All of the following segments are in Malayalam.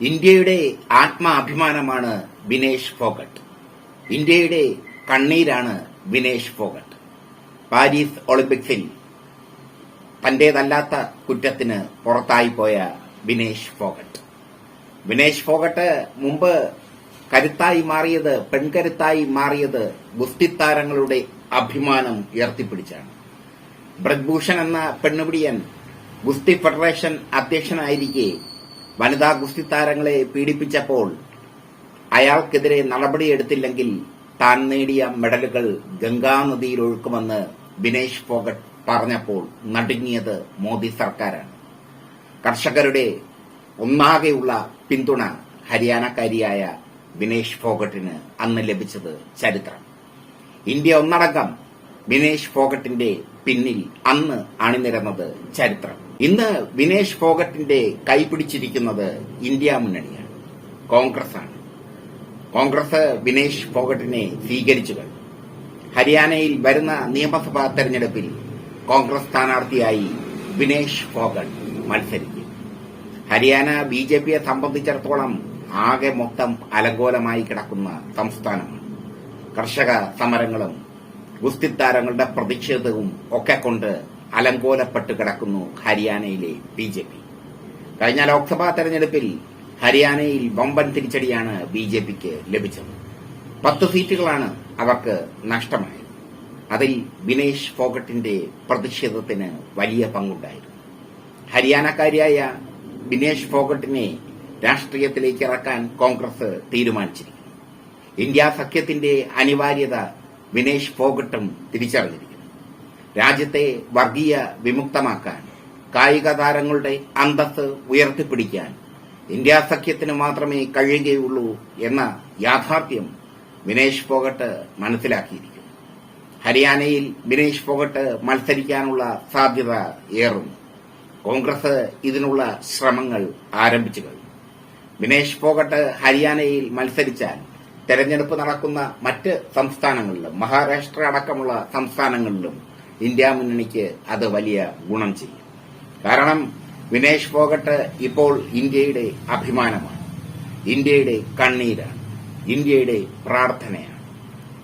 ഇന്ത്യയുടെ ആത്മാഭിമാനമാണ് വിനേഷ് ഫോഗട്ട്. ഇന്ത്യയുടെ കണ്ണീരാണ് വിനേഷ് ഫോഗട്ട്. പാരീസ് ഒളിമ്പിക്സിൽ തന്റേതല്ലാത്ത കുറ്റത്തിന് പുറത്തായി പോയ വിനേഷ് ഫോഗട്ട്. വിനേഷ് ഫോഗട്ട് മുമ്പ് കരുത്തായി മാറിയത് പെൺകരുത്തായി മാറിയത് ഗുസ്തിത്താരങ്ങളുടെ അഭിമാനം ഉയർത്തിപ്പിടിച്ചാണ്. ബ്രജ്ഭൂഷൺ എന്ന പെണ്ണുപിടിയൻ ഗുസ്തി ഫെഡറേഷൻ അധ്യക്ഷനായിരിക്കെ വനിതാ ഗുസ്തി താരങ്ങളെ പീഡിപ്പിച്ചപ്പോൾ അയാൾക്കെതിരെ നടപടിയെടുത്തില്ലെങ്കിൽ താൻ നേടിയ മെഡലുകൾ ഗംഗാനദിയിൽ ഒഴുക്കുമെന്ന് ബിനേഷ് ഫോഗട്ട് പറഞ്ഞപ്പോൾ നടുങ്ങിയത് മോദി സർക്കാരാണ്. കർഷകരുടെ ഒന്നാകെയുള്ള പിന്തുണ ഹരിയാനക്കാരിയായ വിനേഷ് ഫോഗട്ടിന് അന്ന് ലഭിച്ചത് ചരിത്രം. ഇന്ത്യ ഒന്നടങ്കം വിനേഷ് ഫോഗട്ടിന്റെ പിന്നിൽ അന്ന് അണിനിരന്നത് ചരിത്രം. ഇന്ന് വിനേഷ് ഫോഗട്ടിന്റെ കൈപിടിച്ചിരിക്കുന്നത് ഇന്ത്യ മുന്നണിയാണ്. കോൺഗ്രസ് ആണ് കോൺഗ്രസ് വിനേഷ് ഫോഗട്ടിനെ സ്വീകരിച്ചു ഹരിയാനയിൽ വരുന്ന നിയമസഭാ തെരഞ്ഞെടുപ്പിൽ കോൺഗ്രസ് സ്ഥാനാർത്ഥിയായി വിനേഷ് ഫോഗട്ട് മത്സരിക്കും. ഹരിയാന ബി ജെ പിയെ സംബന്ധിച്ചിടത്തോളം ആകെ മൊത്തം അലങ്കോലമായി കിടക്കുന്ന സംസ്ഥാനമാണ്. കർഷക സമരങ്ങളും ഗുസ്തിത്താരങ്ങളുടെ പ്രതിഷേധവും ഒക്കെ കൊണ്ട് അലങ്കോലപ്പെട്ട് കിടക്കുന്നു ഹരിയാനയിലെ ബി ജെ പി. കഴിഞ്ഞ ലോക്സഭാ തെരഞ്ഞെടുപ്പിൽ ഹരിയാനയിൽ വമ്പൻ തിരിച്ചടിയാണ് ബി ജെ പിക്ക് ലഭിച്ചത്. പത്ത് സീറ്റുകളാണ് അവർക്ക് നഷ്ടമായത്. അതിൽ വിനേഷ് ഫോഗട്ടിന്റെ പ്രതിഷേധത്തിന് വലിയ പങ്കുണ്ടായിരുന്നു. ഹരിയാനക്കാരിയായ വിനേഷ് ഫോഗട്ടിനെ രാഷ്ട്രീയത്തിലേക്ക് ഇറക്കാൻ കോൺഗ്രസ് തീരുമാനിച്ചിരിക്കുന്നു. ഇന്ത്യ സഖ്യത്തിന്റെ അനിവാര്യത വിനേഷ് ഫോഗട്ടും തിരിച്ചറിഞ്ഞിരിക്കുന്നു. രാജ്യത്തെ വർഗീയ വിമുക്തമാക്കാൻ കായിക താരങ്ങളുടെ അന്തസ് ഉയർത്തിപ്പിടിക്കാൻ ഇന്ത്യ സഖ്യത്തിന് മാത്രമേ കഴിയുകയുള്ളൂ എന്ന യാഥാർത്ഥ്യം വിനേഷ് ഫോഗട്ട് മനസ്സിലാക്കിയിരിക്കുന്നു. ഹരിയാനയിൽ വിനേഷ് ഫോഗട്ട് മത്സരിക്കാനുള്ള സാധ്യത ഏറുന്നു കോൺഗ്രസ് ഇതിനുള്ള ശ്രമങ്ങൾ ആരംഭിച്ചു കഴിഞ്ഞു. വിനേഷ് ഫോഗട്ട് ഹരിയാനയിൽ മത്സരിച്ചാൽ തെരഞ്ഞെടുപ്പ് നടക്കുന്ന മറ്റ് സംസ്ഥാനങ്ങളിലും മഹാരാഷ്ട്ര അടക്കമുള്ള സംസ്ഥാനങ്ങളിലും ഇന്ത്യ മുന്നണിക്ക് അത് വലിയ ഗുണം ചെയ്യും. കാരണം വിനേഷ് ഫോഗട്ട് ഇപ്പോൾ ഇന്ത്യയുടെ അഭിമാനമാണ്. ഇന്ത്യയുടെ കണ്ണീരാണ്. ഇന്ത്യയുടെ പ്രാർത്ഥനയാണ്.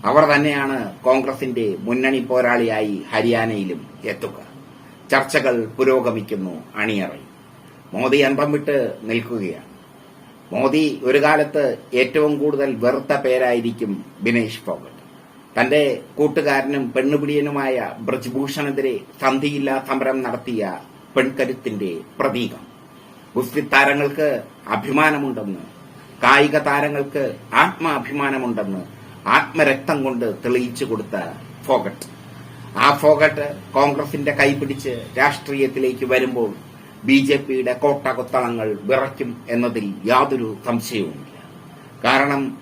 അവർ തന്നെയാണ് കോൺഗ്രസിന്റെ മുന്നണി പോരാളിയായി ഹരിയാനയിലും എത്തുക. ചർച്ചകൾ പുരോഗമിക്കുന്നു അണിയറയിൽ. മോദി അന്തം വിട്ട് നിൽക്കുകയാണ്. മോദി ഒരു കാലത്ത് ഏറ്റവും കൂടുതൽ വെറുത്ത പേരായിരിക്കും ബിനേഷ് ഫോഗട്ട്. തന്റെ കൂട്ടുകാരനും പെണ്ണുപിടിയനുമായ ബ്രജ്ഭൂഷണെതിരെ സന്ധിയില്ലാ സമരം നടത്തിയ പെൺകരുത്തിന്റെ പ്രതീകം. ഗുസ്തി താരങ്ങൾക്ക് അഭിമാനമുണ്ടെന്ന് കായിക താരങ്ങൾക്ക് ആത്മാഭിമാനമുണ്ടെന്ന് ആത്മരക്തം കൊണ്ട് തെളിയിച്ചു കൊടുത്ത ഫോഗട്ട്. ആ ഫോഗട്ട് കോൺഗ്രസിന്റെ കൈപിടിച്ച് രാഷ്ട്രീയത്തിലേക്ക് വരുമ്പോൾ ബി ജെ പിയുടെ കോട്ടകുത്തളങ്ങൾ വിറയ്ക്കും എന്നതിൽ യാതൊരു സംശയവുമില്ല. കാരണം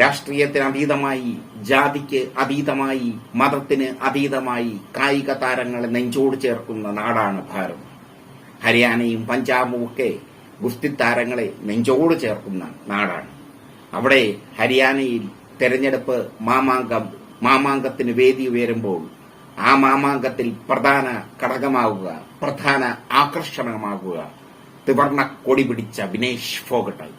രാഷ്ട്രീയത്തിന് അതീതമായി ജാതിക്ക് അതീതമായി മതത്തിന് അതീതമായി കായിക താരങ്ങളെ നെഞ്ചോട് ചേർക്കുന്ന നാടാണ് ഭാരതം. ഹരിയാനയും പഞ്ചാബും ഒക്കെ ഗുസ്തി താരങ്ങളെ നെഞ്ചോട് ചേർക്കുന്ന നാടാണ്. അവിടെ ഹരിയാനയിൽ തെരഞ്ഞെടുപ്പ് മാമാങ്കം മാമാങ്കത്തിന് വേദി ഉയരുമ്പോൾ ആ മാമാങ്കത്തിൽ പ്രധാന ഘടകമാവുക പ്രധാന ആകർഷണമാകുക തിവർണ കൊടി പിടിച്ച വിനേഷ് ഫോഗട്ടായി.